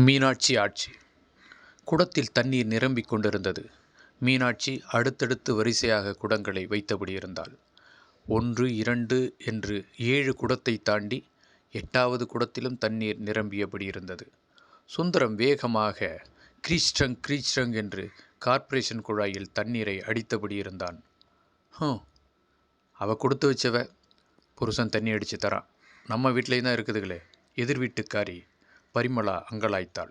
மீனாட்சி ஆட்சி. குடத்தில் தண்ணீர் நிரம்பிக் கொண்டிருந்தது. மீனாட்சி அடுத்தடுத்து வரிசையாக குடங்களை வைத்தபடி இருந்தாள். ஒன்று இரண்டு என்று ஏழு குடத்தை தாண்டி எட்டாவது குடத்திலும் தண்ணீர் நிரம்பியபடி இருந்தது. சுந்தரம் வேகமாக கிரீச்டங் கிரீச்டங் என்று கார்ப்பரேஷன் குழாயில் தண்ணீரை அடித்தபடி இருந்தான். ஹம் அவ கொடுத்து வச்சவ. புருஷன் தண்ணி அடித்து தரான். நம்ம வீட்டிலே தான் இருக்குதுங்களே எதிர் வீட்டுக்காரி பரிமளா அங்கலாய்த்தாள்.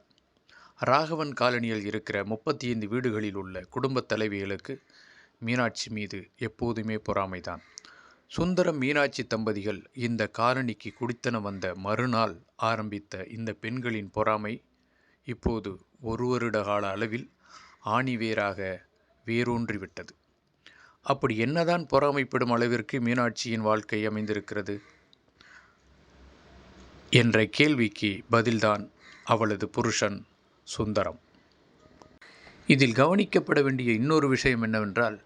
ராகவன் காலனியில் இருக்கிற முப்பத்தி ஐந்து வீடுகளில் உள்ள குடும்பத் தலைவிகளுக்கு மீனாட்சி மீது எப்போதுமே பொறாமைதான். சுந்தரம் மீனாட்சி தம்பதிகள் இந்த காலனிக்கு குடித்தன வந்த மறுநாள் ஆரம்பித்த இந்த பெண்களின் பொறாமை இப்போது ஒரு வருட கால அளவில் ஆணிவேராக வேரூன்றிவிட்டது. அப்படி என்னதான் பொறாமைப்படும் அளவிற்கு மீனாட்சியின் வாழ்க்கை அமைந்திருக்கிறது? என்ற கேள்விக்கு பதில்தான் அவளது புருஷன் சுந்தரம். இதில் கவனிக்கப்பட வேண்டிய இன்னொரு விஷயம் என்னவென்றால்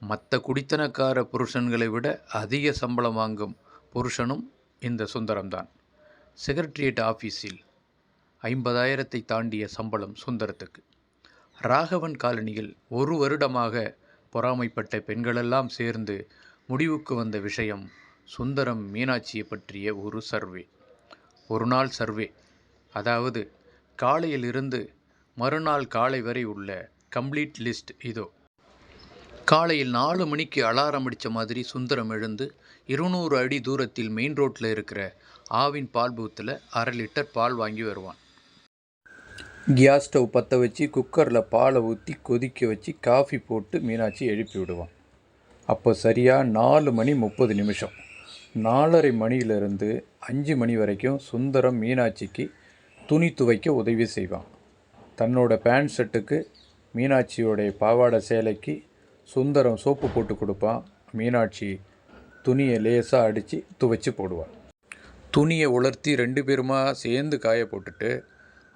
மற்ற குடித்தனக்கார புருஷன்களை விட அதிக சம்பளம் வாங்கும் புருஷனும் இந்த சுந்தரம்தான். செக்ரட்டரியேட் ஆஃபீஸில் ஐம்பதாயிரத்தை தாண்டிய சம்பளம் சுந்தரத்துக்கு. ராகவன் காலனியில் ஒரு வருடமாக பொறாமைப்பட்ட பெண்களெல்லாம் சேர்ந்து முடிவுக்கு வந்த விஷயம் சுந்தரம் மீனாட்சியை பற்றிய ஒரு சர்வே. ஒரு நாள் சர்வே. அதாவது காலையிலிருந்து மறுநாள் காலை வரை உள்ள கம்ப்ளீட் லிஸ்ட் இதோ. காலையில் நாலு மணிக்கு அலாரம் அடித்த மாதிரி சுந்தரம் எழுந்து இருநூறு அடி தூரத்தில் மெயின் ரோட்டில் இருக்கிற ஆவின் பால் பூத்தில் அரை லிட்டர் பால் வாங்கி வருவான். கேஸ் ஸ்டவ் பற்ற வச்சு குக்கரில் பாலை ஊற்றி கொதிக்க வச்சு காஃபி போட்டு மீனாட்சி எழுப்பி விடுவான். அப்போ சரியாக நாலு மணி முப்பது நிமிஷம். நாலரை மணியிலிருந்து அஞ்சு மணி வரைக்கும் சுந்தரம் மீனாட்சிக்கு துணி துவைக்க உதவி செய்வான். தன்னோட பேண்ட் ஷர்ட்டுக்கு மீனாட்சியோடைய பாவாடை சேலைக்கு சுந்தரம் சோப்பு போட்டு கொடுப்பான். மீனாட்சி துணியை லேசாக அடித்து துவைச்சி போடுவான் துணியை உலர்த்தி ரெண்டு பேருமா சேர்ந்து காய போட்டுட்டு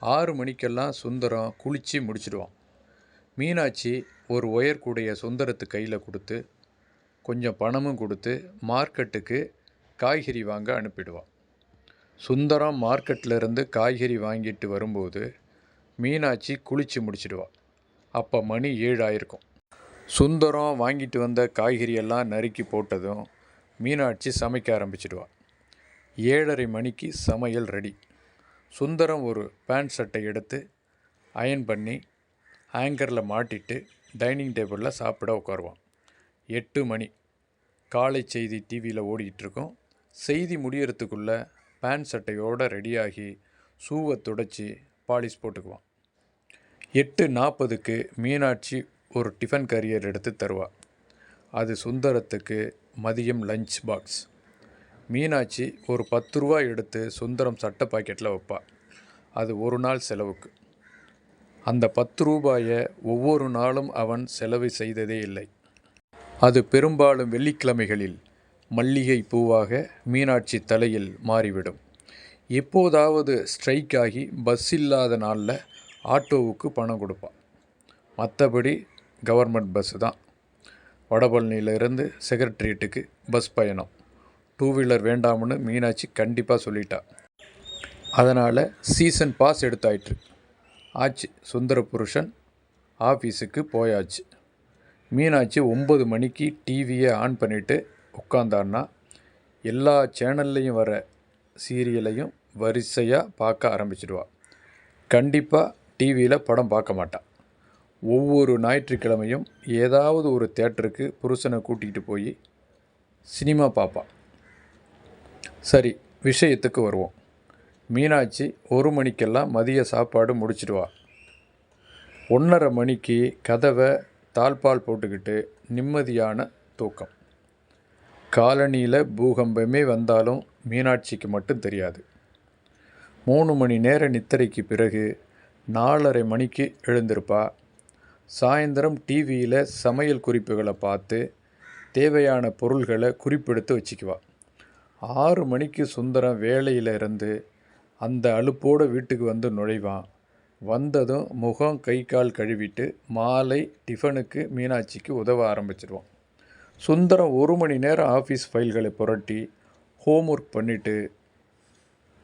ஆறு மணிக்கெல்லாம் சுந்தரம் குளித்து முடிச்சிடுவான். மீனாட்சி ஒரு ஒயர் கூடைய சுந்தரத்து கையில் கொடுத்து கொஞ்சம் பணமும் கொடுத்து மார்க்கெட்டுக்கு காய்கறி வாங்க அனுப்பிடுவான். சுந்தரம் மார்க்கெட்டிலிருந்து காய்கறி வாங்கிட்டு வரும்போது மீனாட்சி குளித்து முடிச்சிடுவாள் அப்போ மணி ஏழாயிருக்கும். சுந்தரம் வாங்கிட்டு வந்த காய்கறியெல்லாம் நறுக்கி போட்டதும் மீனாட்சி சமைக்க ஆரம்பிச்சிடுவாள் ஏழரை மணிக்கு சமையல் ரெடி. சுந்தரம் ஒரு பேண்ட் சட்டை எடுத்து அயன் பண்ணி ஹேங்கரில் மாட்டிட்டு டைனிங் டேபிளில் சாப்பிட உட்காருவான். எட்டு மணி. காலை செய்தி டிவியில் ஓடிட்டுருக்கோம் செய்தி முடியறதுக்குள்ளே பேண்ட் சட்டையோடு ரெடியாகி ஷூவை துடைச்சி பாலிஷ் போட்டுக்குவான். எட்டு நாற்பதுக்கு மீனாட்சி ஒரு டிஃபன் கரியர் எடுத்து தருவாள் அது சுந்தரத்துக்கு மதியம் லஞ்ச் பாக்ஸ். மீனாட்சி ஒரு பத்து ரூபா எடுத்து சுந்தரம் சட்டை பாக்கெட்டில் வைப்பாள் அது ஒரு நாள் செலவுக்கு. அந்த பத்து ரூபாயை ஒவ்வொரு நாளும் அவன் செலவு செய்ததே இல்லை. அது பெரும்பாலும் வெள்ளிக்கிழமைகளில் மல்லிகை பூவாக மீனாட்சி தலையில் மாறிவிடும். எப்போதாவது ஸ்ட்ரைக் ஆகி பஸ் இல்லாத நாளில் ஆட்டோவுக்கு பணம் கொடுப்பான். மற்றபடி கவர்மெண்ட் பஸ்ஸு தான். வடபழனியிலேருந்து செக்ரட்டரியேட்டுக்கு பஸ் பயணம். டூ வீலர் வேண்டாம்னு மீனாட்சி கண்டிப்பாக சொல்லிட்டா. அதனால் சீசன் பாஸ் எடுத்தாயிற்று. ஆச்சு சுந்தர புருஷன் ஆஃபீஸுக்கு போயாச்சு. மீனாட்சி ஒம்பது மணிக்கு டிவியை ஆன் பண்ணிவிட்டு உட்காந்தான்னா எல்லா சேனல்லையும் வர சீரியலையும் வரிசையாக பார்க்க ஆரம்பிச்சிடுவா. கண்டிப்பாக டிவியில் படம் பார்க்க மாட்டாள் ஒவ்வொரு ஞாயிற்றுக்கிழமையும் ஏதாவது ஒரு தேட்டருக்கு புருஷனை கூட்டிகிட்டு போய் சினிமா பார்ப்பான் சரி விஷயத்துக்கு வருவோம். மீனாட்சி ஒரு மணிக்கெல்லாம் மதிய சாப்பாடு முடிச்சிடுவா. ஒன்றரை மணிக்கு கதவை தாழ்பால் போட்டுக்கிட்டு நிம்மதியான தூக்கம். காலனியில் பூகம்பமே வந்தாலும் மீனாட்சிக்கு மட்டும் தெரியாது. மூணு மணி நேர நித்திரைக்கு பிறகு நாலரை மணிக்கு எழுந்திருப்பா. சாயந்தரம் டிவியில் சமையல் குறிப்புகளை பார்த்து தேவையான பொருள்களை குறிப்பெடுத்து வச்சுக்குவா. ஆறு மணிக்கு சுந்தரம் வேலையில் இருந்து அந்த அலுப்போடு வீட்டுக்கு வந்து நுழைவான் வந்ததும் முகம் கை கால் கழுவிட்டு மாலை டிஃபனுக்கு மீனாட்சிக்கு உதவ ஆரம்பிச்சிடுவான் சுந்தரம் ஒரு மணி நேரம் ஆஃபீஸ் ஃபைல்களை புரட்டி ஹோம் ஒர்க் பண்ணிவிட்டு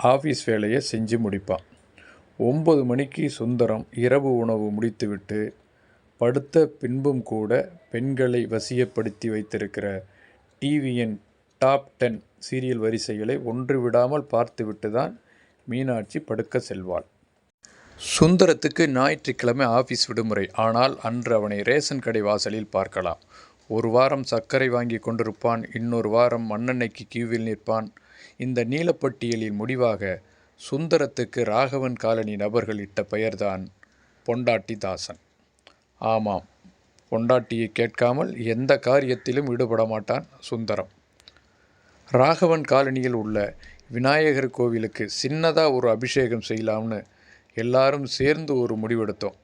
ஆஃபீஸ் வேலையை செஞ்சு முடிப்பான். ஒம்பது மணிக்கு சுந்தரம் இரவு உணவு முடித்துவிட்டு படுத்த பின்பும் கூட பெண்களை வசியப்படுத்தி வைத்திருக்கிற டிவியின் டாப் டென் சீரியல் வரிசைகளை ஒன்று விடாமல் பார்த்துவிட்டு தான் மீனாட்சி படுக்க செல்வாள். சுந்தரத்துக்கு ஞாயிற்றுக்கிழமை ஆஃபீஸ் விடுமுறை. ஆனால் அன்று அவனை ரேஷன் கடை வாசலில் பார்க்கலாம். ஒரு வாரம் சர்க்கரை வாங்கி கொண்டிருப்பான் இன்னொரு வாரம் மண்ணெண்ணெய்க்கு கியூவில் நிற்பான். இந்த நீலப்பட்டியலின் முடிவாக சுந்தரத்துக்கு ராகவன் காலனி நபர்கள் இட்ட பெயர்தான் பொண்டாட்டி தாசன். ஆமாம் பொண்டாட்டியை கேட்காமல் எந்த காரியத்திலும் ஈடுபட மாட்டான் சுந்தரம். ராகவன் காலனியில் உள்ள விநாயகர் கோவிலுக்கு சின்னதாக ஒரு அபிஷேகம் செய்யலாம்னு எல்லாரும் சேர்ந்து ஒரு முடிவெடுத்தோம்.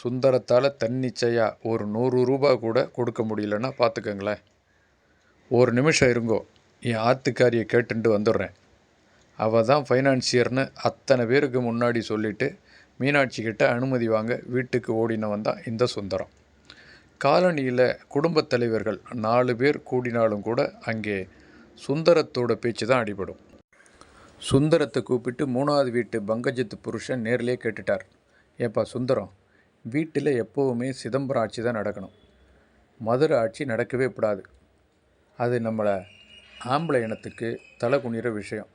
சுந்தரத்தால் தன்னிச்சையாக ஒரு நூறு ரூபா கூட கொடுக்க முடியலன்னா பார்த்துக்கங்களேன் ஒரு நிமிஷம் இருங்கோ என் ஆத்துக்காரியை கேட்டுட்டு வந்துடுறேன். அவள் தான் ஃபைனான்சியர்னு அத்தனை பேருக்கு முன்னாடி சொல்லிவிட்டு மீனாட்சி கிட்ட அனுமதி வாங்க வீட்டுக்கு ஓடினவன் தான் இந்த சுந்தரம். காலனியில் குடும்பத் தலைவர்கள் நாலு பேர் கூடினாலும் கூட அங்கே சுந்தரத்தோட பேச்சு தான் அடிபடும். சுந்தரத்தை கூப்பிட்டு மூணாவது வீட்டு பங்கஜத்து புருஷன் நேர்லேயே கேட்டுட்டார். ஏப்பா சுந்தரம் வீட்டில் எப்போவுமே சிதம்பரம் ஆட்சி தான் நடக்கணும். மதுரை ஆட்சி நடக்கவே கூடாது. அது நம்மளை ஆம்பளை இனத்துக்கு தலை குனிகிற விஷயம்.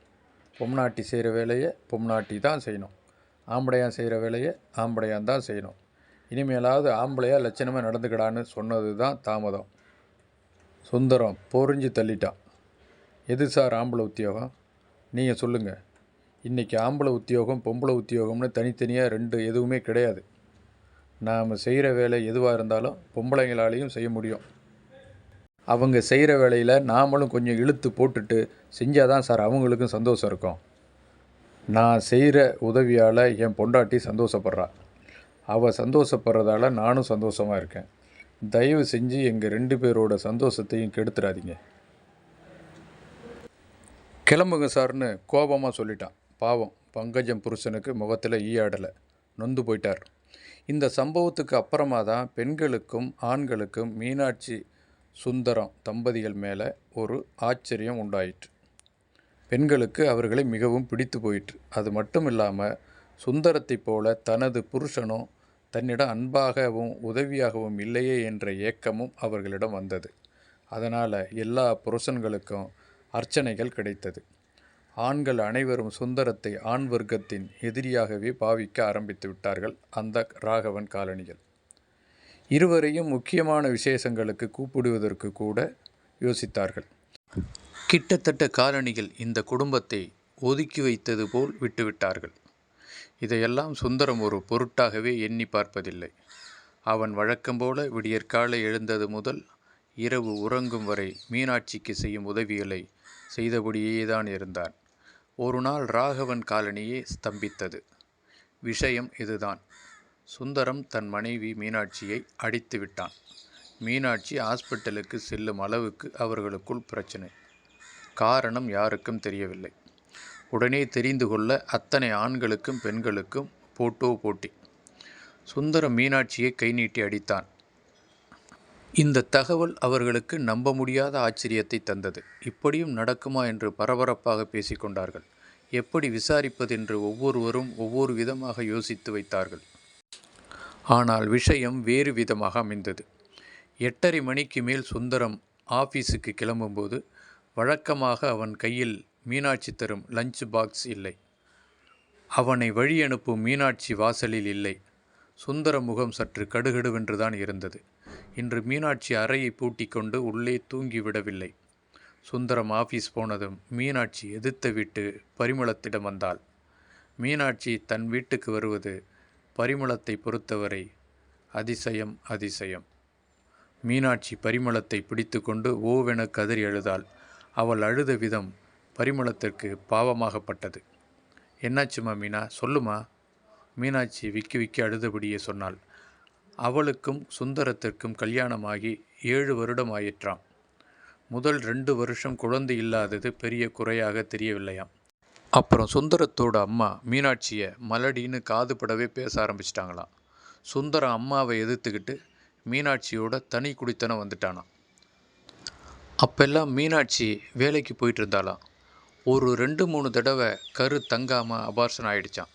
பொம்னாட்டி செய்கிற வேலையை பொம்னாட்டி தான் செய்யணும். ஆம்படையான் செய்கிற வேலையை ஆம்படையான் தான் செய்யணும். இனிமேலாவது ஆம்பளையாக லட்சணமாக நடந்துக்கிடான்னு சொன்னது தான் தாமதம். சுந்தரம் பொறிஞ்சு தள்ளிட்டான். எது சார் ஆம்பளை உத்தியோகம்? நீங்கள் சொல்லுங்கள் இன்றைக்கி ஆம்பளை உத்தியோகம் பொம்பளை உத்தியோகம்னு தனித்தனியாக ரெண்டு எதுவுமே கிடையாது. நாம் செய்கிற வேலை எதுவாக இருந்தாலும் பொம்பளைங்களாலேயும் செய்ய முடியும். அவங்க செய்கிற வேலையில் நாமளும் கொஞ்சம் இழுத்து போட்டுட்டு செஞ்சால் தான் சார் அவங்களுக்கும் சந்தோஷம் இருக்கும். நான் செய்கிற உதவியால் என் பொண்டாட்டி சந்தோஷப்படுறா. அவள் சந்தோஷப்படுறதால நானும் சந்தோஷமாக இருக்கேன். தயவு செஞ்சு எங்கள் ரெண்டு பேரோட சந்தோஷத்தையும் கெடுத்துடாதீங்க கிளம்புங்க சார்னு கோபமாக சொல்லிட்டான். பாவம் பங்கஜம் புருஷனுக்கு முகத்தில் ஈயாடலை நொந்து போயிட்டார். இந்த சம்பவத்துக்கு அப்புறமா தான் பெண்களுக்கும் ஆண்களுக்கும் மீனாட்சி சுந்தரம் தம்பதிகள் மேலே ஒரு ஆச்சரியம் உண்டாயிற்று. பெண்களுக்கு அவர்களை மிகவும் பிடித்து போயிற்று. அது மட்டும் இல்லாமல் சுந்தரத்தைப் போல தனது புருஷனும் தன்னிடம் அன்பாகவும் உதவியாகவும் இல்லையே என்ற ஏக்கமும் அவர்களிடம் வந்தது. அதனால் எல்லா புருஷன்களுக்கும் அர்ச்சனைகள் கிடைத்தது. ஆண்கள் அனைவரும் சுந்தரத்தை ஆண் வர்க்கத்தின் எதிரியாகவே பாவிக்க ஆரம்பித்து விட்டார்கள் அந்த ராகவன் காலனிகள். இருவரையும் முக்கியமான விசேஷங்களுக்கு கூப்பிடுவதற்கு கூட யோசித்தார்கள். கிட்டத்தட்ட காலனிகள் இந்த குடும்பத்தை ஒதுக்கி வைத்தது போல் விட்டுவிட்டார்கள். இதையெல்லாம் சுந்தரம் ஒரு பொருட்டாகவே எண்ணி பார்ப்பதில்லை. அவன் வழக்கம்போல விடியற்காலை எழுந்தது முதல் இரவு உறங்கும் வரை மீனாட்சிக்கு செய்யும் உதவிகளை செய்தபடியே தான் இருந்தான். ஒரு நாள் ராகவன் காலனியே ஸ்தம்பித்தது. விஷயம் இதுதான். சுந்தரம் தன் மனைவி மீனாட்சியை அடித்து விட்டான். மீனாட்சி ஹாஸ்பிட்டலுக்கு செல்லும் அளவுக்கு அவர்களுக்குள் பிரச்சனை. காரணம் யாருக்கும் தெரியவில்லை. உடனே தெரிந்து கொள்ள அத்தனை ஆண்களுக்கும் பெண்களுக்கும் போட்டோ போட்டி. சுந்தரம் மீனாட்சியை கை நீட்டி அடித்தான். இந்த தகவல் அவர்களுக்கு நம்ப முடியாத ஆச்சரியத்தை தந்தது. இப்படியும் நடக்குமா என்று பரபரப்பாக பேசிக்கொண்டார்கள். எப்படி விசாரிப்பதென்று ஒவ்வொருவரும் ஒவ்வொரு விதமாக யோசித்து வைத்தார்கள். ஆனால் விஷயம் வேறு விதமாக அமைந்தது. எட்டரை மணிக்கு மேல் சுந்தரம் ஆஃபீஸுக்கு கிளம்பும்போது வழக்கமாக அவன் கையில் மீனாட்சி தரும் லஞ்ச் பாக்ஸ் இல்லை. அவனை வழி அனுப்பும் மீனாட்சி வாசலில் இல்லை. சுந்தர முகம் சற்று கடுகடுவென்றுதான் இருந்தது. இன்று மீனாட்சி அறையை பூட்டி கொண்டு உள்ளே தூங்கிவிடவில்லை. சுந்தரம் ஆஃபீஸ் போனதும் மீனாட்சி எதிர்த்த வீட்டு பரிமளத்திடம் வந்தாள். மீனாட்சி தன் வீட்டுக்கு வருவது பரிமளத்தை பொறுத்தவரை அதிசயம் அதிசயம். மீனாட்சி பரிமளத்தை பிடித்து கொண்டு ஓவென கதறி அழுதாள். அவள் அழுத விதம் பரிமளத்திற்கு பாவமாகப்பட்டது. என்னாச்சுமா மீனா? சொல்லுமா? மீனாட்சி விக்கி விக்கி அழுதபடியே சொன்னாள். அவளுக்கும் சுந்தரத்திற்கும் கல்யாணமாகி ஏழு வருடம் ஆயிற்றாம் முதல் ரெண்டு வருஷம் குழந்தை இல்லாதது பெரிய குறையாக தெரியவில்லையாம். அப்புறம் சுந்தரத்தோட அம்மா மீனாட்சியை மலடின்னு காதுபடவே பேச ஆரம்பிச்சிட்டாங்களாம். சுந்தரம் அம்மாவை எதிர்த்துக்கிட்டு மீனாட்சியோட தனி குடித்தனம் வந்துட்டானாம். அப்பெல்லாம் மீனாட்சி வேலைக்கு போயிட்டு இருந்தாலாம் ஒரு ரெண்டு மூணு தடவை கரு தங்காமல் அபார்ஷன் ஆயிடுச்சான்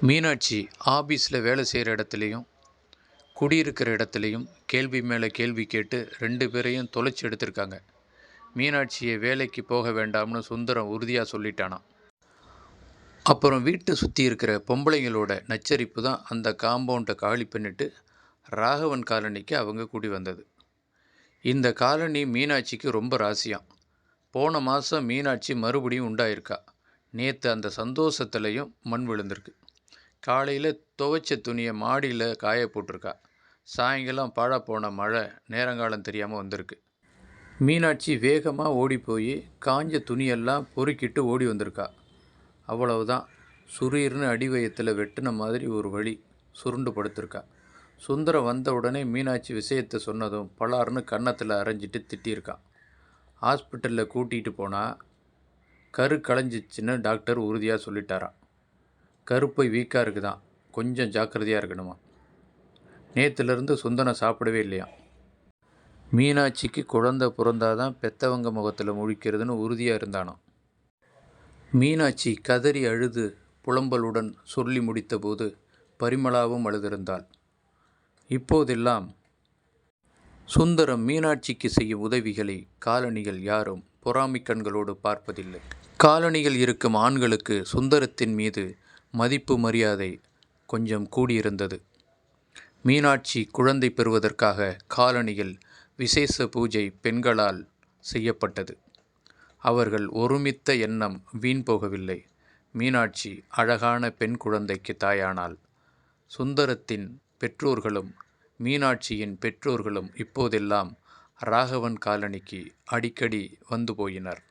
மீனாட்சி ஆபீஸில் வேலை செய்கிற இடத்துலையும் குடியிருக்கிற இடத்துலையும் கேள்வி மேலே கேள்வி கேட்டு ரெண்டு பேரையும் தொலைச்சி எடுத்திருக்காங்க. மீனாட்சியை வேலைக்கு போக வேண்டாம்னு சுந்தரம் உறுதியாக சொல்லிட்டானாம். அப்புறம் வீட்டை சுற்றி இருக்கிற பொம்பளைங்களோட நச்சரிப்பு தான் அந்த காம்பவுண்டை காலி பண்ணிட்டு ராகவன் காலனிக்கு அவங்க கூடி வந்தது. இந்த காலனி மீனாட்சிக்கு ரொம்ப ராசியாம். போன மாதம் மீனாட்சி மறுபடியும் உண்டாயிருக்கா. நேற்று அந்த சந்தோஷத்துலேயும் மண் விழுந்திருக்கு. காலையில் துவைச்ச துணியை மாடியில் காய போட்டிருக்கா. சாயங்காலம் பாழா போன மழை நேரங்காலம் தெரியாமல் வந்திருக்கு. மீனாட்சி வேகமாக ஓடி போய் காஞ்ச துணியெல்லாம் பொறுக்கிட்டு ஓடி வந்திருக்கா. அவ்வளவுதான். சுரீர்னு அடிவயத்தில் வெட்டின மாதிரி ஒரு வழி சுருண்டு படுத்திருக்கா. சுந்தரம் வந்த உடனே மீனாட்சி விஷயத்தை சொன்னதும் பலார்னு கன்னத்தில் அரைஞ்சிட்டு திட்டியிருக்கான் ஹாஸ்பிட்டலில் கூட்டிகிட்டு போனால் கரு களைஞ்சிச்சின்னு டாக்டர் உறுதியாக சொல்லிட்டாரான் கருப்பை வீக்காக இருக்குதான் கொஞ்சம் ஜாக்கிரதையாக இருக்கணுமா? நேற்றுலேருந்து சுந்தரம் சாப்பிடவே இல்லையா? மீனாட்சிக்கு குழந்தை பிறந்தாதான் பெத்தவங்க முகத்தில் முழிக்கிறதுன்னு உறுதியாக இருந்தானாம் மீனாட்சி கதறி அழுது புலம்பலுடன் சொல்லி முடித்தபோது பரிமளாவும் அழுதிருந்தாள். இப்போதெல்லாம் சுந்தரம் மீனாட்சிக்கு செய்யும் உதவிகளை காலணிகள் யாரும் பொறாமைக் கண்களோடு பார்ப்பதில்லை. காலணிகள் இருக்கும் ஆண்களுக்கு சுந்தரத்தின் மீது மதிப்பு மரியாதை கொஞ்சம் கூடியிருந்தது. மீனாட்சி குழந்தை பெறுவதற்காக காலணியில் விசேஷ பூஜை பெண்களால் செய்யப்பட்டது. அவர்கள் ஒருமித்த எண்ணம் வீண் போகவில்லை. மீனாட்சி அழகான பெண் குழந்தைக்கு தாயானாள் சுந்தரத்தின் பெற்றோர்களும் மீனாட்சியின் பெற்றோர்களும் இப்போதெல்லாம் ராகவன் காலனிக்கு அடிக்கடி வந்து போயினர்.